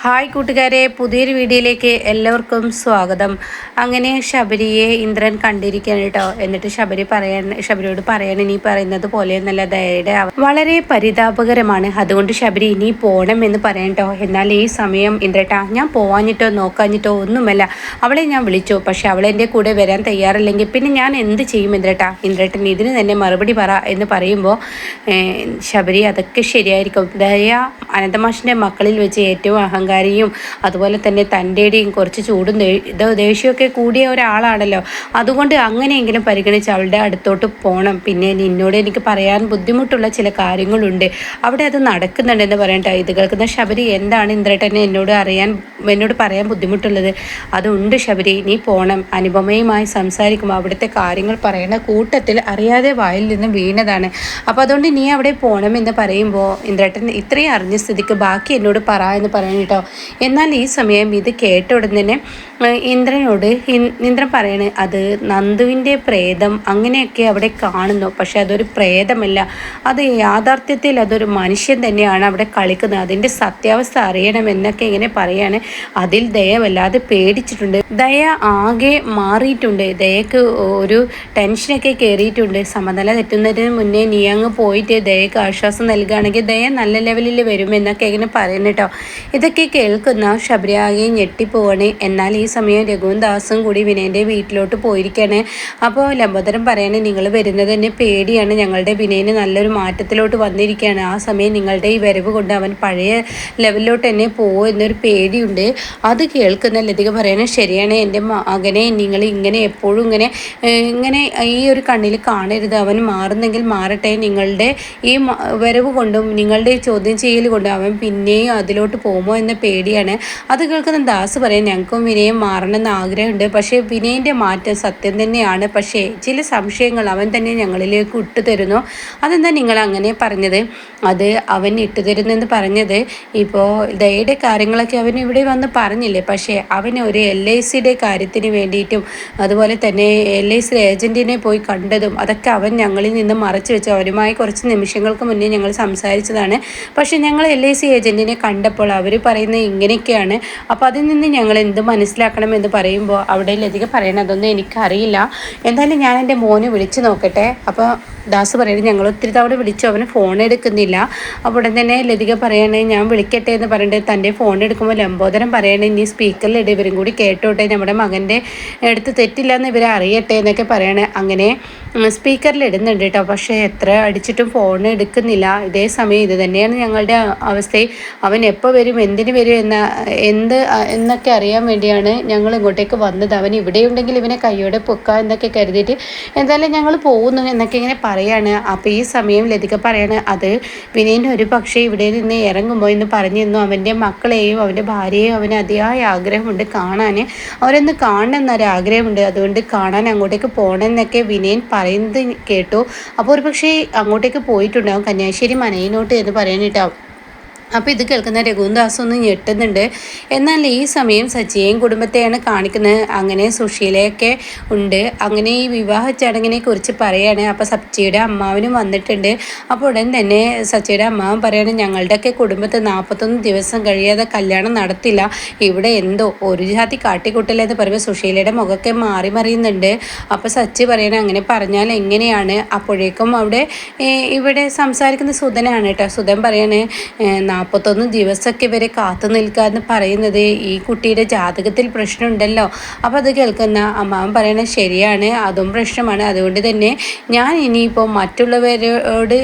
Hi കൂട്ടുകാരെ പുതിയൊരു വീഡിയോയിലേക്ക് എല്ലാവർക്കും സ്വാഗതം. അങ്ങനെ ശബരിയെ ഇന്ദ്രൻ കണ്ടിരിക്കുകയാണ് കേട്ടോ. എന്നിട്ട് ശബരി പറയാൻ ശബരിയോട് പറയാൻ ഇനി പറയുന്നത് പോലെയൊന്നല്ല ദയയുടെ അവ- വളരെ പരിതാപകരമാണ്. അതുകൊണ്ട് ശബരി ഇനി പോകണം എന്ന് പറയാൻ കേട്ടോ. എന്നാൽ ഈ സമയം ഇന്ദ്രട്ടാ ഞാൻ പോവാഞ്ഞിട്ടോ നോക്കാഞ്ഞിട്ടോ ഒന്നുമല്ല. അവളെ ഞാൻ വിളിച്ചു. പക്ഷെ അവൾ എന്റെ കൂടെ വരാൻ തയ്യാറില്ലെങ്കിൽ പിന്നെ ഞാൻ എന്ത് ചെയ്യും ഇന്ദ്രട്ടാ? ഇന്ദ്രട്ടൻ ഇതിന് തന്നെ മറുപടി പറ എന്ന് പറയുമ്പോൾ ശബരി അതൊക്കെ ശരിയായിരിക്കും. ദയ അനന്തമാഷിന്റെ മക്കളിൽ വെച്ച് ഏറ്റവും അഹങ്കാരിയും അതുപോലെ തന്നെ തന്റെയും കുറച്ച് ചൂടും ദേഷ്യമൊക്കെ കൂടിയ ഒരാളാണല്ലോ. അതുകൊണ്ട് അങ്ങനെയെങ്കിലും പരിഗണിച്ച് അവളുടെ അടുത്തോട്ട് പോകണം പിന്നെ നിന്നോട് എനിക്ക് പറയാൻ ബുദ്ധിമുട്ടുള്ള ചില കാര്യങ്ങളുണ്ട്. അവിടെ അത് നടക്കുന്നുണ്ടെന്ന് പറയട്ടെ. ഇത് കേൾക്കുന്ന ശബരി എന്താണ് ഇന്ദ്രേട്ടനെ എന്നോട് അറിയാൻ എന്നോട് പറയാൻ ബുദ്ധിമുട്ടുള്ളത്? അതുണ്ട് ശബരി നീ പോകണം അനുപമയുമായി സംസാരിക്കുമ്പോൾ അവിടുത്തെ കാര്യങ്ങൾ പറയുന്ന കൂട്ടത്തിൽ അറിയാതെ വായിൽ നിന്ന് വീണതാണ്. അപ്പോൾ അതുകൊണ്ട് നീ അവിടെ പോകണമെന്ന് പറയുമ്പോൾ ഇന്ദ്രേട്ടൻ ഇത്രയും അറിഞ്ഞ സ്ഥിതിക്ക് ബാക്കി എന്നോട് പറ എന്ന് പറയണം എന്നാൽ ഈ സമയം ഇത് കേട്ട ഉടൻ തന്നെ ഇന്ദ്രനോട് ഇന്ദ്രൻ പറയണ് അത് നന്ദുവിന്റെ പ്രേതം അങ്ങനെയൊക്കെ അവിടെ കാണുന്നു. പക്ഷെ അതൊരു പ്രേതമല്ല. അത് യാഥാർത്ഥ്യത്തിൽ അതൊരു മനുഷ്യൻ തന്നെയാണ് അവിടെ കളിക്കുന്നത്. അതിന്റെ സത്യാവസ്ഥ അറിയണമെന്നൊക്കെ ഇങ്ങനെ പറയാണ്. അതിൽ ദയ വല്ലാതെ പേടിച്ചിട്ടുണ്ട്. ദയ ആകെ മാറിയിട്ടുണ്ട്. ദയക്ക് ഒരു ടെൻഷനൊക്കെ കയറിയിട്ടുണ്ട് സമനില തെറ്റുന്നതിന് മുന്നേ നീ അങ്ങ് പോയിട്ട് ദയക്ക് ആശ്വാസം നൽകുകയാണെങ്കിൽ ദയ നല്ല ലെവലിൽ വരും എന്നൊക്കെ ഇങ്ങനെ പറയുന്നു കേട്ടോ. ഇതൊക്കെ കേൾക്കുന്ന ശബരിയാകെ ഞെട്ടിപ്പോവണേ. എന്നാൽ ഈ സമയം രഘുവും ദാസും കൂടി വിനയന്റെ വീട്ടിലോട്ട് പോയിരിക്കുകയാണ് അപ്പോൾ ലംബോദരം പറയണേ നിങ്ങൾ വരുന്നത് തന്നെ പേടിയാണ്. ഞങ്ങളുടെ വിനയന് നല്ലൊരു മാറ്റത്തിലോട്ട് വന്നിരിക്കുകയാണ്. ആ സമയം നിങ്ങളുടെ ഈ വരവ് കൊണ്ട് അവൻ പഴയ ലെവലിലോട്ട് തന്നെ പോകുമോ എന്നൊരു പേടിയുണ്ട്. അത് കേൾക്കുന്ന ലതിക പറയണേ ശരിയാണ്. എന്റെ മകനെ നിങ്ങൾ ഇങ്ങനെ എപ്പോഴും ഇങ്ങനെ ഇങ്ങനെ ഈ ഒരു കണ്ണിൽ കാണരുത്. അവൻ മാറുന്നെങ്കിൽ മാറട്ടെ. നിങ്ങളുടെ ഈ വരവ് കൊണ്ടും നിങ്ങളുടെ ചോദ്യം ചെയ്യൽ കൊണ്ടും അവൻ പിന്നെയും അതിലോട്ട് പോകുമോ എന്ന പേടിയാണ്. അത് കേൾക്കുന്ന ദാസ് പറയും ഞങ്ങൾക്കും വിനയം മാറണമെന്ന് ആഗ്രഹമുണ്ട്. പക്ഷേ വിനയന്റെ മാറ്റം സത്യം തന്നെയാണ്. പക്ഷേ ചില സംശയങ്ങൾ അവൻ തന്നെ ഞങ്ങളിലേക്ക് ഇട്ടുതരുന്നു. അതെന്താ നിങ്ങൾ അങ്ങനെ പറഞ്ഞത്? അത് അവൻ ഇട്ടുതരുന്നെന്ന് പറഞ്ഞത്. ഇപ്പോൾ ദയയുടെ കാര്യങ്ങളൊക്കെ അവൻ ഇവിടെ വന്ന് പറഞ്ഞില്ലേ? പക്ഷേ അവൻ ഒരു എൽ ഐ സിയുടെ കാര്യത്തിന് വേണ്ടിയിട്ടും അതുപോലെ തന്നെ എൽ ഐ സി ഏജന്റിനെ പോയി കണ്ടതും അതൊക്കെ അവൻ ഞങ്ങളിൽ നിന്ന് മറച്ചു വെച്ചു. അവരുമായി കുറച്ച് നിമിഷങ്ങൾക്ക് മുന്നേ ഞങ്ങൾ സംസാരിച്ചതാണ്. പക്ഷേ ഞങ്ങൾ എൽ ഐ സി ഏജന്റിനെ കണ്ടപ്പോൾ അവർ പറയുന്നത് ഇങ്ങനെയൊക്കെയാണ്. അപ്പോൾ അതിൽ നിന്ന് ഞങ്ങൾ എന്ത് മനസ്സിലാക്കണം എന്ന് പറയുമ്പോൾ അവിടെ ലതിക പറയണം അതൊന്നും എനിക്കറിയില്ല. എന്തായാലും ഞാൻ എന്റെ മോനെ വിളിച്ച് നോക്കട്ടെ. അപ്പോൾ ദാസ് പറയുന്നത് ഞങ്ങൾ ഒത്തിരി തവണ വിളിച്ചു അവന് ഫോൺ എടുക്കുന്നില്ല. അപ്പോൾ ഉടൻ തന്നെ ലതിക പറയണേ ഞാൻ വിളിക്കട്ടെ എന്ന് പറഞ്ഞിട്ട് തന്റെ ഫോൺ എടുക്കുമ്പോൾ ലംബോദരം പറയണേ ഇനി സ്പീക്കറിലിട്ട് ഇവരും കൂടി കേട്ടോട്ടെ. നമ്മുടെ മകന്റെ അടുത്ത് തെറ്റില്ല എന്ന് ഇവരെ അറിയട്ടെ എന്നൊക്കെ പറയണേ. അങ്ങനെ സ്പീക്കറിൽ ഇടുന്നുണ്ട് കേട്ടോ പക്ഷേ എത്ര അടിച്ചിട്ടും ഫോൺ എടുക്കുന്നില്ല. ഇതേ സമയം ഇത് തന്നെയാണ് ഞങ്ങളുടെ അവസ്ഥ. അവൻ എപ്പോൾ വരും എന്തിന് വരും എന്ന എന്ത് എന്നൊക്കെ അറിയാൻ വേണ്ടിയാണ് ഞങ്ങൾ ഇങ്ങോട്ടേക്ക് വന്നത്. അവൻ ഇവിടെ ഉണ്ടെങ്കിൽ ഇവനെ കൈയോടെ പൊക്കുക എന്നൊക്കെ കരുതിയിട്ട് എന്തായാലും ഞങ്ങൾ പോകുന്നു എന്നൊക്കെ ഇങ്ങനെ പറയാണ്. അപ്പോൾ ഈ സമയം ലതിക പറയാണ് അത് വിനയന് ഒരു പക്ഷേ ഇവിടെ നിന്ന് ഇറങ്ങുമ്പോൾ എന്ന് പറഞ്ഞിരുന്നു. അവന്റെ മക്കളെയും അവന്റെ ഭാര്യയെയും അവന് അതിയായ ആഗ്രഹമുണ്ട് കാണാൻ അവരൊന്ന് കാണണം എന്നൊരു ആഗ്രഹമുണ്ട് അതുകൊണ്ട് കാണാൻ അങ്ങോട്ടേക്ക് പോകണമെന്നൊക്കെ വിനയൻ പറയുന്നത് കേട്ടു. അപ്പോൾ ഒരു പക്ഷേ അങ്ങോട്ടേക്ക് പോയിട്ടുണ്ടാവും കന്യാശ്ശേരി മനയിലോട്ട് എന്ന് പറയാനിട്ടാവും അപ്പോൾ ഇത് കേൾക്കുന്ന രഘുദാസ് ഒന്ന് ഞെട്ടുന്നുണ്ട്. എന്നാൽ ഈ സമയം സച്ചിയെയും കുടുംബത്തെയാണ് കാണിക്കുന്നത്. അങ്ങനെ സുഷീലയൊക്കെ ഉണ്ട്. അങ്ങനെ ഈ വിവാഹ ചടങ്ങിനെ കുറിച്ച് പറയാണ്. അപ്പോൾ സച്ചിയുടെ അമ്മാവനും വന്നിട്ടുണ്ട്. അപ്പോൾ ഉടൻ തന്നെ സച്ചിയുടെ അമ്മാവൻ പറയാണ് ഞങ്ങളുടെയൊക്കെ കുടുംബത്ത് നാൽപ്പത്തൊന്ന് ദിവസം കഴിയാതെ കല്യാണം നടത്തില്ല. ഇവിടെ എന്തോ ഒരു ജാതി കാട്ടിക്കൂട്ടലെന്ന് പറയുമ്പോൾ സുഷീലയുടെ മുഖമൊക്കെ മാറി മറിയുന്നുണ്ട്. അപ്പോൾ സച്ചി പറയണ അങ്ങനെ പറഞ്ഞാൽ എങ്ങനെയാണ്? അപ്പോഴേക്കും അവിടെ ഇവിടെ സംസാരിക്കുന്ന സുധനാണ് കേട്ടോ. സുധൻ പറയാണ് നാൽപ്പത്തൊന്ന് ദിവസമൊക്കെ ഇവരെ കാത്തു നിൽക്കുക എന്ന് പറയുന്നത് ഈ കുട്ടിയുടെ ജാതകത്തിൽ പ്രശ്നമുണ്ടല്ലോ. അപ്പോൾ അത് കേൾക്കുന്ന അമ്മാവൻ പറയണത് ശരിയാണ് അതും പ്രശ്നമാണ്. അതുകൊണ്ട് തന്നെ ഞാൻ ഇനിയിപ്പോൾ മറ്റുള്ളവരോട്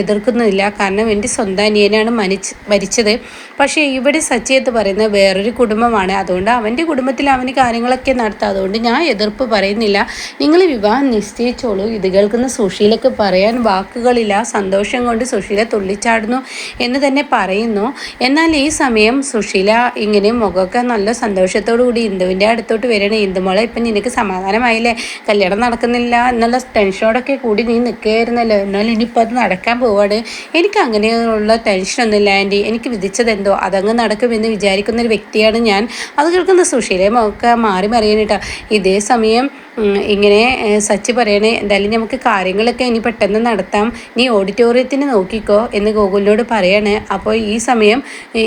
എതിർക്കുന്നില്ല. കാരണം എന്റെ സ്വന്തം അനിയനാണ് മരിച്ച് മരിച്ചത്. പക്ഷേ ഇവിടെ സച്ചി എന്ന് പറയുന്നത് വേറൊരു കുടുംബമാണ്. അതുകൊണ്ട് അവന്റെ കുടുംബത്തിൽ അവന് കാര്യങ്ങളൊക്കെ നടത്താം. അതുകൊണ്ട് ഞാൻ എതിർപ്പ് പറയുന്നില്ല. നിങ്ങൾ വിവാഹം നിശ്ചയിച്ചോളൂ. ഇത് കേൾക്കുന്ന സുശീലക്ക് പറയാൻ വാക്കുകളില്ല. സന്തോഷം കൊണ്ട് സുശീല തുള്ളിച്ചാടുന്നു എന്ന് തന്നെ പറയുന്നു. എന്നാൽ ഈ സമയം സുശീല ഇങ്ങനെ മുഖമൊക്കെ നല്ല സന്തോഷത്തോടു കൂടി ഇന്ദുവിന്റെ അടുത്തോട്ട് വരികയാണ്. ഇന്ദുമോളെ ഇപ്പം നിനക്ക് സമാധാനമായില്ലേ? കല്യാണം നടക്കുന്നില്ല എന്നുള്ള ടെൻഷനോടൊക്കെ കൂടി നീ നിൽക്കുകയായിരുന്നല്ലോ. എന്നാൽ ഇനിയിപ്പോൾ അത് നടക്കാൻ പോവാണ്. എനിക്ക് അങ്ങനെയുള്ള ടെൻഷനൊന്നുമില്ല ആന്റി. എനിക്ക് വിധിച്ചതെന്തോ അതങ്ങ് നടക്കുമെന്ന് വിചാരിക്കുന്ന ഒരു വ്യക്തിയാണ് ഞാൻ. അത് കേൾക്കുന്ന സുശീലയും ഒക്കെ മാറി മറിയാനിട്ടാ ഇതേ സമയം ഇങ്ങനെ സച്ച് പറയണേ എന്തായാലും നമുക്ക് കാര്യങ്ങളൊക്കെ ഇനി പെട്ടെന്ന് നടത്താം. നീ ഓഡിറ്റോറിയത്തിന് നോക്കിക്കോ എന്ന് ഗോകുലിനോട് പറയണേ. അപ്പോൾ ഈ സമയം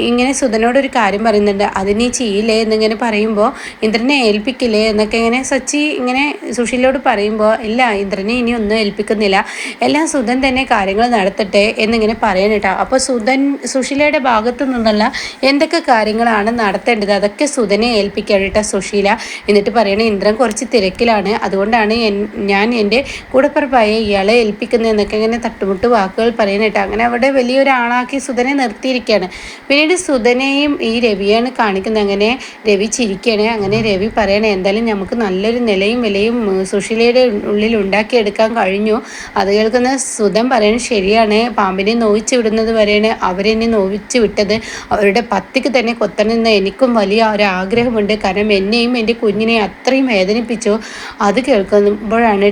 ഇങ്ങനെ സുധനോട് ഒരു കാര്യം പറയുന്നുണ്ട്. അത് നീ ചെയ്യില്ലേ എന്നിങ്ങനെ പറയുമ്പോൾ ഇന്ദ്രനെ ഏൽപ്പിക്കില്ലേ എന്നൊക്കെ ഇങ്ങനെ സച്ചി ഇങ്ങനെ സുശീലോട് പറയുമ്പോൾ ഇല്ല ഇന്ദ്രനെ ഇനി ഒന്നും ഏൽപ്പിക്കുന്നില്ല. എല്ലാം സുധൻ തന്നെ കാര്യങ്ങൾ നടത്തട്ടെ എന്നിങ്ങനെ പറയണേട്ടാ അപ്പോൾ സുധൻ സുശീലയുടെ ഭാഗത്തു നിന്നുള്ള എന്തൊക്കെ കാര്യങ്ങളാണ് നടത്തേണ്ടത്? അതൊക്കെ സുധനെ ഏൽപ്പിക്കാൻ കേട്ടോ സുശീല. എന്നിട്ട് പറയണേ ഇന്ദ്രൻ കുറച്ച് തിരക്കിലാണ്. അതുകൊണ്ടാണ് എൻ- ഞാൻ എന്റെ കൂടപ്പുറപ്പായ ഇയാളെ ഏൽപ്പിക്കുന്നതെന്നൊക്കെ ഇങ്ങനെ തട്ടുമുട്ട് വാക്കുകൾ പറയാനായിട്ട് അങ്ങനെ അവിടെ വലിയൊരാളാക്കി സുധനെ നിർത്തിയിരിക്കുകയാണ്. പിന്നീട് സുധനെയും ഈ രവിയാണ് കാണിക്കുന്നത്. അങ്ങനെ രവി ചിരിക്കുകയാണ്. അങ്ങനെ രവി പറയണേ എന്തായാലും നമുക്ക് നല്ലൊരു നിലയും വിലയും സുശീലയുടെ ഉള്ളിൽ ഉണ്ടാക്കിയെടുക്കാൻ കഴിഞ്ഞു. അത് കേൾക്കുന്ന സുധൻ പറയണത് ശരിയാണ്. പാമ്പിനെ നോവിച്ച് വിടുന്നത് വരെയാണ് അവരെന്നെ നോവിച്ച് വിട്ടത്. അവരുടെ പത്തിക്ക് തന്നെ കൊത്തണമെന്ന് എനിക്കും വലിയ ഒരു ആഗ്രഹമുണ്ട് കാരണം എന്നെയും എന്റെ കുഞ്ഞിനെയും അത്രയും വേദനിപ്പിച്ചു. അത് കേൾക്കുമ്പോഴാണ്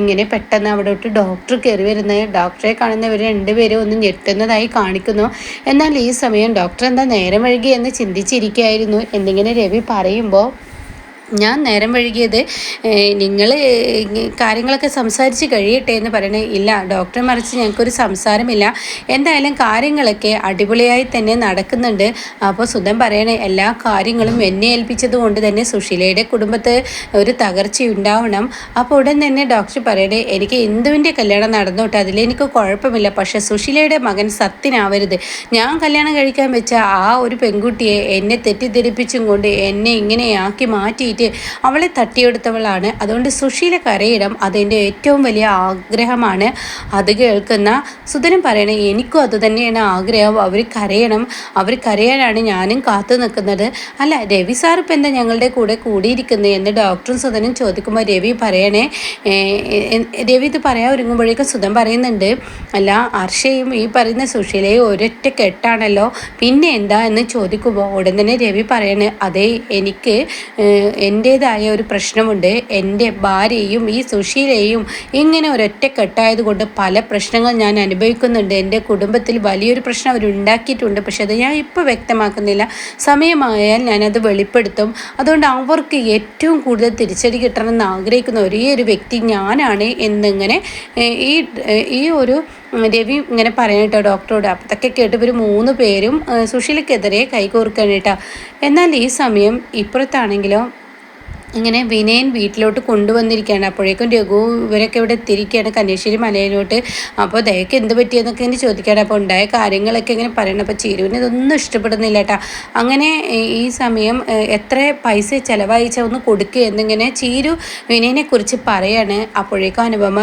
ഇങ്ങനെ പെട്ടെന്ന് അവിടോട്ട് ഡോക്ടർ കയറി വരുന്നത്. ഡോക്ടറെ കാണുന്നവർ രണ്ടുപേരും ഒന്ന് ഞെട്ടുന്നതായി കാണിക്കുന്നു. എന്നാൽ ഈ സമയം ഡോക്ടർ എന്താ നേരം വഴുകി എന്ന് ചിന്തിച്ചിരിക്കുകയായിരുന്നു. എന്നിങ്ങനെ രവി പറയുമ്പോൾ ഞാൻ നേരം വഴുകിയത് നിങ്ങൾ കാര്യങ്ങളൊക്കെ സംസാരിച്ച് കഴിയട്ടെ എന്ന് പറയണേ. ഇല്ല ഡോക്ടറെ മറിച്ച് ഞങ്ങൾക്കൊരു സംസാരമില്ല. എന്തായാലും കാര്യങ്ങളൊക്കെ അടിപൊളിയായി തന്നെ നടക്കുന്നുണ്ട്. അപ്പോൾ സുധൻ പറയണേ എല്ലാ കാര്യങ്ങളും എന്നെ ഏൽപ്പിച്ചത് കൊണ്ട് തന്നെ സുശീലയുടെ കുടുംബത്ത് ഒരു തകർച്ച ഉണ്ടാവണം. അപ്പോൾ ഉടൻ തന്നെ ഡോക്ടർ പറയണേ എനിക്ക് ഇന്ദുവിന്റെ കല്യാണം നടന്നോട്ടെ. അതിലെനിക്ക് കുഴപ്പമില്ല. പക്ഷേ സുശീലയുടെ മകൻ സത്യനാവരുത്. ഞാൻ കല്യാണം കഴിക്കാൻ വെച്ച ആ ഒരു പെൺകുട്ടിയെ എന്നെ തെറ്റിദ്ധരിപ്പിച്ചും കൊണ്ട് എന്നെ ഇങ്ങനെയാക്കി മാറ്റിയിട്ട് അവളെ തട്ടിയെടുത്തവളാണ്. അതുകൊണ്ട് സുശീല കരയിടം അതെന്റെ ഏറ്റവും വലിയ ആഗ്രഹമാണ്. അത് കേൾക്കുന്ന സുധനം പറയണേ എനിക്കും അതുതന്നെയാണ് ആഗ്രഹം. അവർ കരയണം. അവർ കരയാനാണ് ഞാനും കാത്തു നിൽക്കുന്നത്. അല്ല രവി സാർ എന്താ ഞങ്ങളുടെ കൂടെ കൂടിയിരിക്കുന്നത് എന്ന് ഡോക്ടറും സുധനും ചോദിക്കുമ്പോൾ രവി പറയണേ രവി ഇത് പറയാൻ ഒരുങ്ങുമ്പോഴേക്കും സുധൻ പറയുന്നുണ്ട് അല്ല അർഷയും ഈ പറയുന്ന സുശീലയും ഒരൊറ്റ കെട്ടാണല്ലോ. പിന്നെ എന്താ? എന്ന് ചോദിക്കുമ്പോൾ ഉടൻ തന്നെ രവി പറയണേ അതേ എനിക്ക് എന്റേതായ ഒരു പ്രശ്നമുണ്ട്. എന്റെ ഭാര്യയും ഈ സുശീലയും ഇങ്ങനെ ഒരൊറ്റക്കെട്ടായത് കൊണ്ട് പല പ്രശ്നങ്ങൾ ഞാൻ അനുഭവിക്കുന്നുണ്ട്. എന്റെ കുടുംബത്തിൽ വലിയൊരു പ്രശ്നം അവരുണ്ടാക്കിയിട്ടുണ്ട് പക്ഷെ അത് ഞാൻ ഇപ്പോൾ വ്യക്തമാക്കുന്നില്ല. സമയമായാൽ ഞാനത് വെളിപ്പെടുത്തും. അതുകൊണ്ട് അവർക്ക് ഏറ്റവും കൂടുതൽ തിരിച്ചടി കിട്ടണമെന്ന് ആഗ്രഹിക്കുന്ന ഒരേ ഒരു വ്യക്തി ഞാനാണ് എന്നിങ്ങനെ ഈ ഈ ഒരു രവി ഇങ്ങനെ പറയണട്ടോ ഡോക്ടറോട്. അപ്പോൾ അതൊക്കെ കേട്ട് ഇവർ മൂന്ന് പേരും സുശീലക്കെതിരെ കൈകോർക്കണം കേട്ടോ. എന്നാൽ ഈ സമയം ഇപ്പുറത്താണെങ്കിലോ ഇങ്ങനെ വിനയൻ വീട്ടിലോട്ട് കൊണ്ടുവന്നിരിക്കുകയാണ്. അപ്പോഴേക്കും രഘു ഇവരൊക്കെ ഇവിടെ എത്തിയിരിക്കുകയാണ് കന്യാശ്ശേരി മലയിലോട്ട്. അപ്പോൾ ദയക്ക് എന്ത് പറ്റിയെന്നൊക്കെ ഇങ്ങനെ ചോദിക്കുകയാണ്. അപ്പോൾ ഉണ്ടായ കാര്യങ്ങളൊക്കെ ഇങ്ങനെ പറയണം. അപ്പോൾ ചിരുവിന് ഇതൊന്നും ഇഷ്ടപ്പെടുന്നില്ല കേട്ടോ. അങ്ങനെ ഈ സമയം എത്ര പൈസ ചിലവഴിച്ച ഒന്ന് കൊടുക്കുക എന്നിങ്ങനെ ചീരു വിനയനെ കുറിച്ച് പറയാണ്. അപ്പോഴേക്കും അനുപമ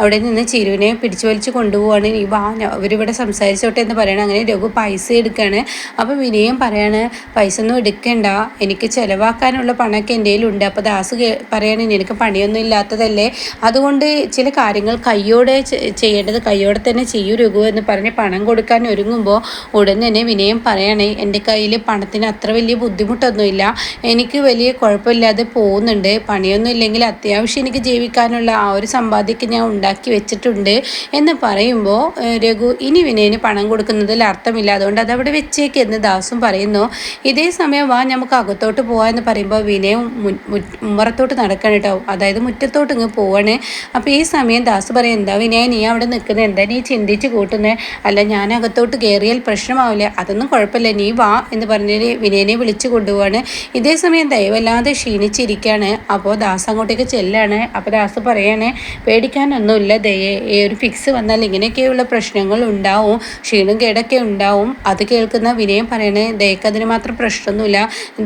അവിടെ നിന്ന് ചീരുവിനെ പിടിച്ചു വലിച്ച് കൊണ്ടുപോവാണ്. ഈ വാ അവരിവിടെ സംസാരിച്ചോട്ടെ എന്ന് പറയണം. അങ്ങനെ രഘു പൈസ എടുക്കുകയാണ് അപ്പോൾ വിനയം പറയാണ് പൈസ ഒന്നും എടുക്കണ്ട. എനിക്ക് ചിലവാക്കാനുള്ള പണമൊക്കെ എന്റെ കയ്യിലുണ്ട്. അപ്പോൾ ദാസ് കേ- എനിക്ക് പണിയൊന്നും ഇല്ലാത്തതല്ലേ? അതുകൊണ്ട് ചില കാര്യങ്ങൾ കയ്യോടെ ചെയ്യേണ്ടത് കയ്യോടെ തന്നെ ചെയ്യൂ രഘു എന്ന് പറഞ്ഞ് പണം കൊടുക്കാൻ ഒരുങ്ങുമ്പോൾ ഉടൻ തന്നെ വിനയം പറയണേ എന്റെ കയ്യിൽ പണത്തിന് അത്ര വലിയ ബുദ്ധിമുട്ടൊന്നുമില്ല. എനിക്ക് വലിയ കുഴപ്പമില്ലാതെ പോകുന്നുണ്ട്. പണിയൊന്നും ഇല്ലെങ്കിൽ അത്യാവശ്യം എനിക്ക് ജീവിക്കാനുള്ള ആ ഒരു സമ്പാദ്യമൊക്കെ ഞാൻ ഉണ്ടാക്കി വെച്ചിട്ടുണ്ട്. എന്ന് പറയുമ്പോൾ രഘു ഇനി വിനയന് പണം കൊടുക്കുന്നതിൽ അർത്ഥമില്ല. അതുകൊണ്ട് അതവിടെ വെച്ചേക്ക് എന്ന് ദാസും പറയുന്നു. ഇതേ സമയം വാ നമുക്ക് അകത്തോട്ട് പോവാന്ന് പറയുമ്പോൾ വിനയം മുൻ- ഉമ്മറത്തോട്ട് നടക്കണം കേട്ടോ അതായത് മുറ്റത്തോട്ട് ഇങ്ങ് പോവാണ്. അപ്പോൾ ഈ സമയം ദാസ് പറയും എന്താ വിനയ നീ അവിടെ നിൽക്കുന്നത് എന്താ നീ ചിന്തിച്ച് കൂട്ടുന്നത് അല്ല ഞാൻ അകത്തോട്ട് കയറിയാൽ പ്രശ്നമാവില്ല. അതൊന്നും കുഴപ്പമില്ല. നീ വാ എന്ന് പറഞ്ഞ് വിനയനെ വിളിച്ചു കൊണ്ടുപോവാണ്. ഇതേ സമയം ദയവല്ലാതെ ക്ഷീണിച്ചിരിക്കുകയാണ് അപ്പോൾ ദാസ് അങ്ങോട്ടേക്ക് ചെല്ലാണ്. അപ്പോൾ ദാസ് പറയാണ് പേടിക്കാനൊന്നുമില്ല ദയേ. ഒരു ഫിക്സ് വന്നാൽ ഇങ്ങനെയൊക്കെയുള്ള പ്രശ്നങ്ങൾ ഉണ്ടാവും. ക്ഷീണം കേടൊക്കെ ഉണ്ടാവും. അത് കേൾക്കുന്ന വിനയം പറയണേ ദയക്ക് അതിന് മാത്രം പ്രശ്നമൊന്നുമില്ല.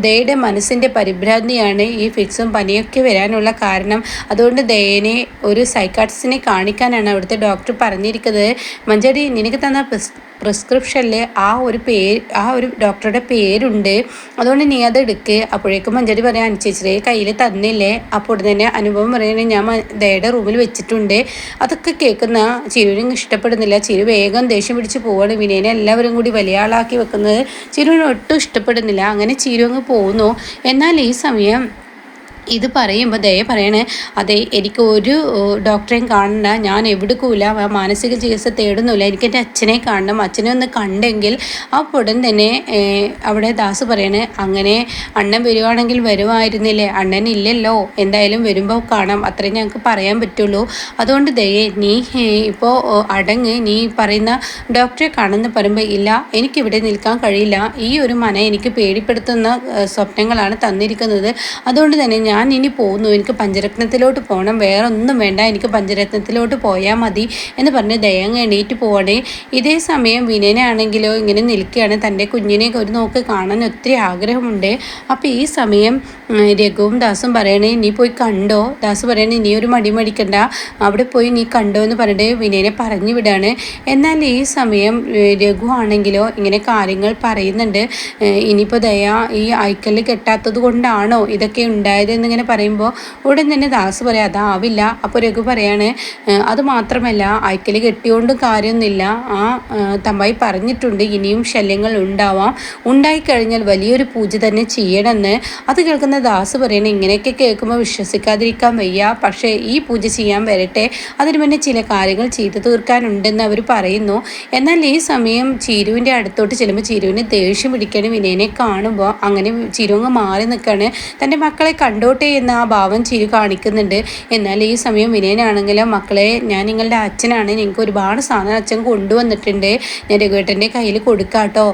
ദയയുടെ മനസ്സിന്റെ പരിഭ്രാന്തിയാണ് ഈ ഫിക്സും പനിയൊക്കെ വരാനുള്ള കാരണം. അതുകൊണ്ട് ദയനെ ഒരു സൈക്കാട്രിസ്റ്റിനെ കാണിക്കാനാണ് അവിടുത്തെ ഡോക്ടർ പറഞ്ഞിരിക്കുന്നത്. മഞ്ചടി നിനക്ക് തന്ന പ്രിസ് പ്രിസ്ക്രിപ്ഷനിൽ ആ ഒരു പേര് ആ ഒരു ഡോക്ടറുടെ പേരുണ്ട്. അതുകൊണ്ട് നീ അത് എടുക്ക് അപ്പോഴേക്കും മഞ്ചടി പറയാൻ അനുസരിച്ചേ കയ്യിൽ തന്നില്ലേ? അപ്പോൾ ഉടനെ തന്നെ അനുഭവം പറയണേ ഞാൻ ദയയുടെ റൂമിൽ വെച്ചിട്ടുണ്ട്. അതൊക്കെ കേൾക്കുന്ന ചിരുവിനും ഇഷ്ടപ്പെടുന്നില്ല. ചിരു വേഗം ദേഷ്യം പിടിച്ച് പോവാണ്. വിനയനെ എല്ലാവരും കൂടി വലിയ ആളാക്കി വെക്കുന്നത് ചിരുവിന് ഒട്ടും ഇഷ്ടപ്പെടുന്നില്ല. അങ്ങനെ ചിരു അങ്ങ് പോകുന്നു എന്നാൽ ഈ സമയം ഇത് പറയുമ്പോൾ ദയ പറയണേ അതെ എനിക്ക് ഒരു ഡോക്ടറെയും കാണണ്ട ഞാൻ എവിടെക്കൂല മാനസിക ചികിത്സ തേടുന്നില്ല എനിക്ക് എന്റെ അച്ഛനെ കാണണം അച്ഛനെ ഒന്ന് കണ്ടെങ്കിൽ ആ ഉടൻ തന്നെ അവിടെ ദാസ് പറയണേ അങ്ങനെ അണ്ണൻ വരുവാണെങ്കിൽ വരുമായിരുന്നില്ലേ അണ്ണൻ ഇല്ലല്ലോ എന്തായാലും വരുമ്പോൾ കാണാം അത്രയും ഞങ്ങൾക്ക് പറയാൻ പറ്റുള്ളൂ. അതുകൊണ്ട് ദയെ നീ ഇപ്പോൾ അടങ്ങ് നീ പറയുന്ന ഡോക്ടറെ കാണുന്ന പറയുമ്പോൾ ഇല്ല എനിക്കിവിടെ നിൽക്കാൻ കഴിയില്ല ഈ ഒരു മന എനിക്ക് പേടിപ്പെടുത്തുന്ന സ്വപ്നങ്ങളാണ് തന്നിരിക്കുന്നത്. അതുകൊണ്ട് തന്നെ ഞാൻ ഇനി പോകുന്നു. എനിക്ക് പഞ്ചരത്നത്തിലോട്ട് പോകണം. വേറെ ഒന്നും വേണ്ട. എനിക്ക് പഞ്ചരത്നത്തിലോട്ട് പോയാൽ മതി എന്ന് പറഞ്ഞ് ദയങ്ങ് എണീറ്റ് പോവണേ. ഇതേ സമയം വിനയനാണെങ്കിലോ ഇങ്ങനെ നിൽക്കുകയാണ്. തന്റെ കുഞ്ഞിനെ ഒരു നോക്ക് കാണാൻ ഒത്തിരി ആഗ്രഹമുണ്ട്. അപ്പോൾ ഈ സമയം രഘുവും ദാസും പറയണേ നീ പോയി കണ്ടോ? ദാസ് പറയണേ നീ ഒരു മടി മടിക്കണ്ട. അവിടെ പോയി നീ കണ്ടോ എന്ന് പറഞ്ഞിട്ട് വിനയനെ പറഞ്ഞു വിടാണ്. എന്നാൽ ഈ സമയം രഘു ആണെങ്കിലോ ഇങ്ങനെ കാര്യങ്ങൾ പറയുന്നുണ്ട്. ഇനിയിപ്പോൾ ദയ ഈ ഐക്കൽ കെട്ടാത്തത് കൊണ്ടാണോ ഇതൊക്കെ ഉണ്ടായത് എന്നിങ്ങനെ പറയുമ്പോൾ ഉടൻ തന്നെ ദാസ് പറയാം അതാവില്ല. അപ്പോൾ രഘു പറയാണ് അത് മാത്രമല്ല ഐക്കൽ കെട്ടിയോണ്ടും കാര്യമൊന്നുമില്ല ആ തമ്പായി പറഞ്ഞിട്ടുണ്ട് ഇനിയും ശല്യങ്ങൾ ഉണ്ടാവാം. ഉണ്ടായിക്കഴിഞ്ഞാൽ വലിയൊരു പൂജ തന്നെ ചെയ്യണമെന്ന്. അത് കേൾക്കുന്ന ദാസ് പറയുന്നത് ഇങ്ങനെയൊക്കെ കേൾക്കുമ്പോൾ വിശ്വസിക്കാതിരിക്കാൻ വയ്യ. പക്ഷേ ഈ പൂജ ചെയ്യാൻ വരട്ടെ. അതിന് മുന്നേ ചില കാര്യങ്ങൾ ചെയ്തു തീർക്കാനുണ്ടെന്ന് അവർ പറയുന്നു. എന്നാൽ ഈ സമയം ചീരുവിന്റെ അടുത്തോട്ട് ചെല്ലുമ്പോൾ ചീരുവിന് ദേഷ്യം പിടിക്കണം വിനയനെ കാണുമ്പോൾ അങ്ങനെ ചിരുവങ്ങ് മാറി നിൽക്കുകയാണ് തന്റെ മക്കളെ കണ്ടോട്ടെ എന്ന ആ ഭാവം ചിരു കാണിക്കുന്നുണ്ട്. എന്നാൽ ഈ സമയം വിനയനാണെങ്കിലും മക്കളെ ഞാൻ നിങ്ങളുടെ അച്ഛനാണ്. നിങ്ങൾക്ക് ഒരുപാട് സാധനം അച്ഛൻ കൊണ്ടുവന്നിട്ടുണ്ട്. ഞാൻ രഘുവേട്ടന്റെ കയ്യിൽ കൊടുക്കാട്ടോ.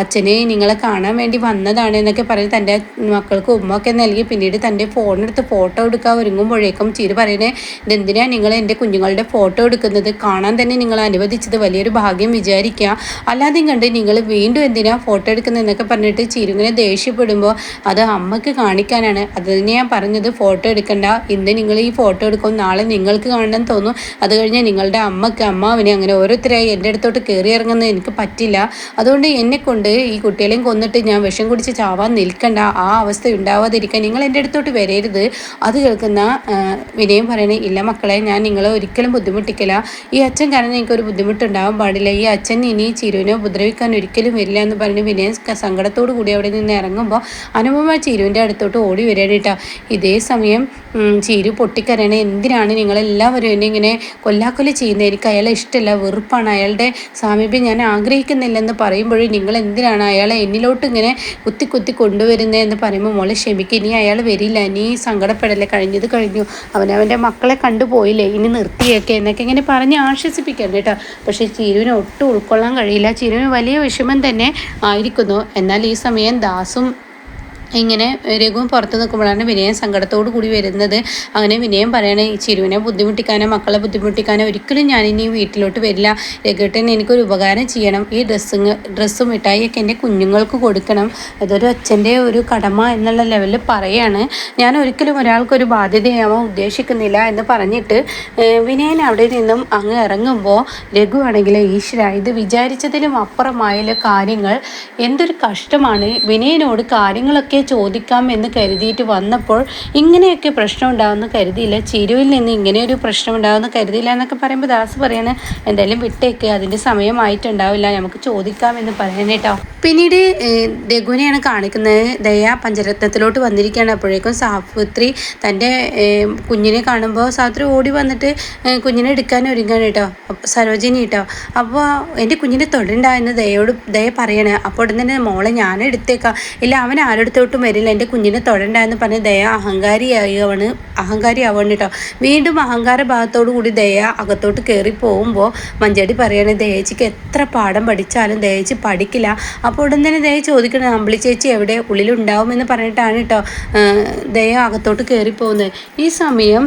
അച്ഛനെ നിങ്ങളെ കാണാൻ വേണ്ടി വന്നതാണ് എന്നൊക്കെ പറഞ്ഞ് തന്റെ മക്കൾക്ക് ഉമ്മൊക്കെ നൽകി. പിന്നീട് തന്റെ ഫോണെടുത്ത് ഫോട്ടോ എടുക്കാൻ ഒരുങ്ങുമ്പോഴേക്കും ചിരി പറയണേ ഇതെന്തിനാണ് നിങ്ങൾ എന്റെ കുഞ്ഞുങ്ങളുടെ ഫോട്ടോ എടുക്കുന്നത്? കാണാൻ തന്നെ നിങ്ങൾ അനുവദിച്ചത് വലിയൊരു ഭാഗ്യം വിചാരിക്കുക അല്ലാതെ കണ്ട് നിങ്ങൾ വീണ്ടും എന്തിനാ ഫോട്ടോ എടുക്കുന്നത് എന്നൊക്കെ പറഞ്ഞിട്ട് ചിരുങ്ങനെ ദേഷ്യപ്പെടുമ്പോൾ അത് അമ്മയ്ക്ക് കാണിക്കാനാണ്. അത് തന്നെ ഞാൻ പറഞ്ഞത് ഫോട്ടോ എടുക്കണ്ട. ഇന്ന് നിങ്ങൾ ഈ ഫോട്ടോ എടുക്കും. നാളെ നിങ്ങൾക്ക് കാണണം തോന്നും. അത് കഴിഞ്ഞ് നിങ്ങളുടെ അമ്മയ്ക്ക് അമ്മാവിനെ അങ്ങനെ ഓരോരുത്തരായി എന്റെ അടുത്തോട്ട് കയറി ഇറങ്ങുന്നത് എനിക്ക് പറ്റില്ല. അതുകൊണ്ട് എന്നെ കൊണ്ട് ഈ കുട്ടികളെയും കൊന്നിട്ട് ഞാൻ വിഷം കുടിച്ച് ചാവാൻ നിൽക്കണ്ട. ആ അവസ്ഥ ഉണ്ടാവാതിരിക്കാൻ നിങ്ങൾ എന്റെ അടുത്തോട്ട് വരരുത്. അത് കേൾക്കുന്ന വിനയം പറയണേ ഇല്ല മക്കളെ ഞാൻ നിങ്ങളെ ഒരിക്കലും ബുദ്ധിമുട്ടിക്കില്ല. ഈ അച്ഛൻ കാരണം എനിക്കൊരു ബുദ്ധിമുട്ടുണ്ടാവാൻ പാടില്ല. ഈ അച്ഛൻ ഇനി ചിരുവിനെ ഉപദ്രവിക്കാൻ ഒരിക്കലും വരില്ല എന്ന് പറഞ്ഞ് വിനയം സങ്കടത്തോടു കൂടി അവിടെ നിന്ന് ഇറങ്ങുമ്പോൾ അനുപമ ചിരുവിന്റെ അടുത്തോട്ട് ഓടി വരികയാണ് ഇതേ സമയം ചീരു പൊട്ടിക്കരയണേ. എന്തിനാണ് നിങ്ങളെല്ലാവരും എന്നെ ഇങ്ങനെ കൊല്ലാക്കൊല ചെയ്യുന്നത്? എനിക്ക് അയാളെ ഇഷ്ടമല്ല വെറുപ്പാണ്. അയാളുടെ സാമീപ്യം ഞാൻ ആഗ്രഹിക്കുന്നില്ലെന്ന് പറയുമ്പോഴും നിങ്ങൾ എന്തിനാണ് അയാളെ എന്നിലോട്ട് ഇങ്ങനെ കുത്തി കുത്തി കൊണ്ടുവരുന്നത് എന്ന് പറയുമ്പോൾ മോളെ ക്ഷമിക്കുക ഇനി അയാൾ വരില്ല ഇനി സങ്കടപ്പെടല്ലേ? കഴിഞ്ഞത് കഴിഞ്ഞു. അവനവന്റെ മക്കളെ കണ്ടുപോയില്ലേ ഇനി നിർത്തിയേക്കെ എന്നൊക്കെ ഇങ്ങനെ പറഞ്ഞ് ആശ്വസിപ്പിക്കണം കേട്ടോ. പക്ഷേ ചീരുവിന് ഒട്ടും ഉൾക്കൊള്ളാൻ കഴിയില്ല. ചീരുവിന് വലിയ വിഷമം തന്നെ ആയിരിക്കുന്നു. എന്നാൽ ഈ സമയം ദാസും ഇങ്ങനെ രഘു പുറത്ത് നിൽക്കുമ്പോഴാണ് വിനയം സങ്കടത്തോടു കൂടി വരുന്നത്. അങ്ങനെ വിനയം പറയണേ ചിരുവിനെ ബുദ്ധിമുട്ടിക്കാനോ മക്കളെ ബുദ്ധിമുട്ടിക്കാനോ ഒരിക്കലും ഞാൻ ഞാനിനി വീട്ടിലോട്ട് വരില്ല. രഘുട്ടൻ എനിക്കൊരു ഉപകാരം ചെയ്യണം. ഈ ഡ്രസ്സിങ് ഡ്രസ്സും മിഠായിയൊക്കെ എന്റെ കുഞ്ഞുങ്ങൾക്ക് കൊടുക്കണം. അതൊരു അച്ഛന്റെ ഒരു കടമ എന്നുള്ള ലെവലിൽ പറയാണ്. ഞാൻ ഒരിക്കലും ഒരാൾക്കൊരു ബാധ്യതയാവാൻ ഉദ്ദേശിക്കുന്നില്ല എന്ന് പറഞ്ഞിട്ട് വിനയൻ അവിടെ നിന്നും അങ്ങ് ഇറങ്ങുമ്പോൾ രഘു ആണെങ്കിൽ ഈശ്വര ഇത് വിചാരിച്ചതിലും അപ്പുറമായുള്ള കാര്യങ്ങൾ എന്തൊരു കഷ്ടമാണ്. വിനയനോട് കാര്യങ്ങളൊക്കെ ചോദിക്കാം എന്ന് കരുതിയിട്ട് വന്നപ്പോൾ ഇങ്ങനെയൊക്കെ പ്രശ്നം ഉണ്ടാകുമെന്ന് കരുതിയില്ല. ചിരുവിൽ നിന്ന് ഇങ്ങനെ ഒരു പ്രശ്നം ഉണ്ടാകുമെന്ന് കരുതിയില്ല എന്നൊക്കെ പറയുമ്പോൾ ദാസ് പറയാണ് എന്തായാലും വിട്ടേക്ക് അതിന്റെ സമയമായിട്ടുണ്ടാവില്ല നമുക്ക് ചോദിക്കാം എന്ന് പറയാനേട്ടോ പിന്നീട് രഘുവിനെയാണ് കാണിക്കുന്നത് ദയ പഞ്ചരത്നത്തിലോട്ട് വന്നിരിക്കുകയാണ്. അപ്പോഴേക്കും സാഫുത്രി തന്റെ കുഞ്ഞിനെ കാണുമ്പോൾ സാഫുത്രി ഓടി വന്നിട്ട് കുഞ്ഞിനെ എടുക്കാൻ ഒരുങ്ങാണ് കേട്ടോ സരോജിനി കേട്ടോ അപ്പോൾ എന്റെ കുഞ്ഞിനെ തൊടണ്ട എന്ന് ദയോട് ദയ പറയണേ. അപ്പോൾ ഉടൻ തന്നെ മോളെ ഞാൻ എടുത്തേക്കാം ഇല്ല അവൻ ആരെടുത്തോട്ട് ഒട്ടും വരില്ല. എന്റെ കുഞ്ഞിനെ തൊടണ്ട എന്ന് പറഞ്ഞ് ദയ അഹങ്കാരിയാവുകയാണ്. അഹങ്കാരിയാവുകയാണ് കേട്ടോ. വീണ്ടും അഹങ്കാര ഭാഗത്തോടു കൂടി ദയ അകത്തോട്ട് കയറി പോകുമ്പോൾ മഞ്ചേടി പറയണേ ദയച്ചിക്ക് എത്ര പാഠം പഠിച്ചാലും ദയച്ച് പഠിക്കില്ല. അപ്പോൾ ഉടൻ തന്നെ ദയ ചോദിക്കണം അമ്പിളി ചേച്ചി എവിടെ? ഉള്ളിലുണ്ടാവുമെന്ന് പറഞ്ഞിട്ടാണ് കേട്ടോ ദയ അകത്തോട്ട് കയറി പോകുന്നത്. ഈ സമയം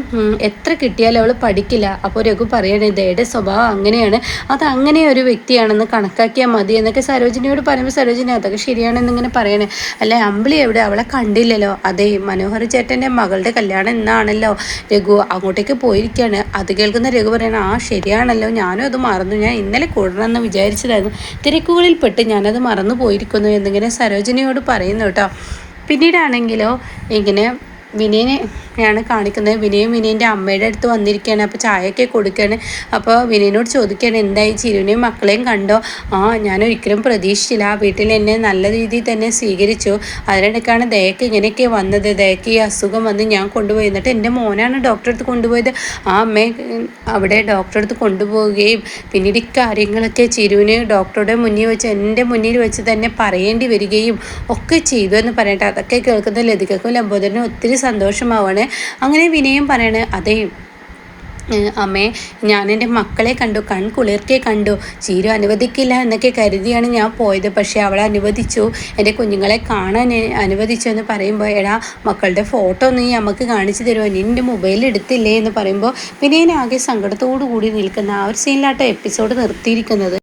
എത്ര കിട്ടിയാലും അവൾ പഠിക്കില്ല. അപ്പോൾ രഘു പറയണേ ദയയുടെ സ്വഭാവം അങ്ങനെയാണ്. അത് അങ്ങനെ ഒരു വ്യക്തിയാണെന്ന് കണക്കാക്കിയാൽ മതി. എന്നൊക്കെ സരോജിനിയോട് പറയുമ്പോൾ സരോജിനി അതൊക്കെ ശരിയാണെന്നിങ്ങനെ പറയണേ. അല്ലെ അമ്പിളി എവിടെ അവളെ കണ്ടില്ലല്ലോ. അതെ മനോഹർ ചേട്ടന്റെ മകളുടെ കല്യാണം എന്നാണല്ലോ രഘു അങ്ങോട്ടേക്ക് പോയിരിക്കുകയാണ് അത് കേൾക്കുന്ന രഘു പറയണം ആ ശരിയാണല്ലോ. ഞാനും അത് മറന്നു. ഞാൻ ഇന്നലെ കൂടണമെന്ന് വിചാരിച്ചതായിരുന്നു. തിരക്കുകളിൽ പെട്ട് ഞാനത് മറന്നു പോയിരിക്കുന്നു എന്നിങ്ങനെ സരോജിനിയോട് പറയുന്നു കേട്ടോ. പിന്നീടാണെങ്കിലോ ഇങ്ങനെ വിനയനെ ആണ് കാണിക്കുന്നത്. വിനയും വിനയന്റെ അമ്മയുടെ അടുത്ത് വന്നിരിക്കുകയാണ്. അപ്പോൾ ചായയൊക്കെ കൊടുക്കുകയാണ്. അപ്പോൾ വിനയനോട് ചോദിക്കുകയാണ് എന്തായി ചിരുവിനെയും മക്കളെയും കണ്ടോ? ആ ഞാൻ ഒരിക്കലും പ്രതീക്ഷിച്ചില്ല. ആ വീട്ടിൽ എന്നെ നല്ല രീതിയിൽ തന്നെ സ്വീകരിച്ചു. അതിനിടയ്ക്കാണ് ദയക്ക് ഇങ്ങനെയൊക്കെ വന്നത്. ദയക്ക് ഈ അസുഖം വന്ന് ഞാൻ കൊണ്ടുപോയി. എന്നിട്ട് എന്റെ മോനാണ് ഡോക്ടറെ അടുത്ത് കൊണ്ടുപോയത്. ആ അമ്മയെ അവിടെ ഡോക്ടറെ അടുത്ത് കൊണ്ടുപോവുകയും പിന്നീട് ഇക്കാര്യങ്ങളൊക്കെ ചിരുവിന് ഡോക്ടറുടെ മുന്നിൽ വെച്ച് എന്റെ മുന്നിൽ വെച്ച് തന്നെ പറയേണ്ടി വരികയും ഒക്കെ ചെയ്തു എന്ന് പറയട്ടെ അതൊക്കെ കേൾക്കുന്ന ലതികക്കും ലംബോദരനും ഒത്തിരി സന്തോഷമാവാണ്. അങ്ങനെ വിനയം പറയണ് അതേ അമ്മേ ഞാൻ എന്റെ മക്കളെ കണ്ടു കൺ കുളിർക്കെ കണ്ടു ചീരു അനുവദിക്കില്ല എന്നൊക്കെ കരുതിയാണ് ഞാൻ പോയത്. പക്ഷേ അവളെ അനുവദിച്ചു. എന്റെ കുഞ്ഞുങ്ങളെ കാണാൻ അനുവദിച്ചു എന്ന് പറയുമ്പോൾ എടാ മക്കളുടെ ഫോട്ടോ നീ നമുക്ക് കാണിച്ചു തരുമോ നിന്റെ മൊബൈലിൽ എടുത്തില്ലേ? എന്ന് പറയുമ്പോൾ പിന്നെ ആകെ സങ്കടത്തോടു കൂടി നിൽക്കുന്ന ആ ഒരു സീനിലാട്ടോ എപ്പിസോഡ് നിർത്തിയിരിക്കുന്നത്.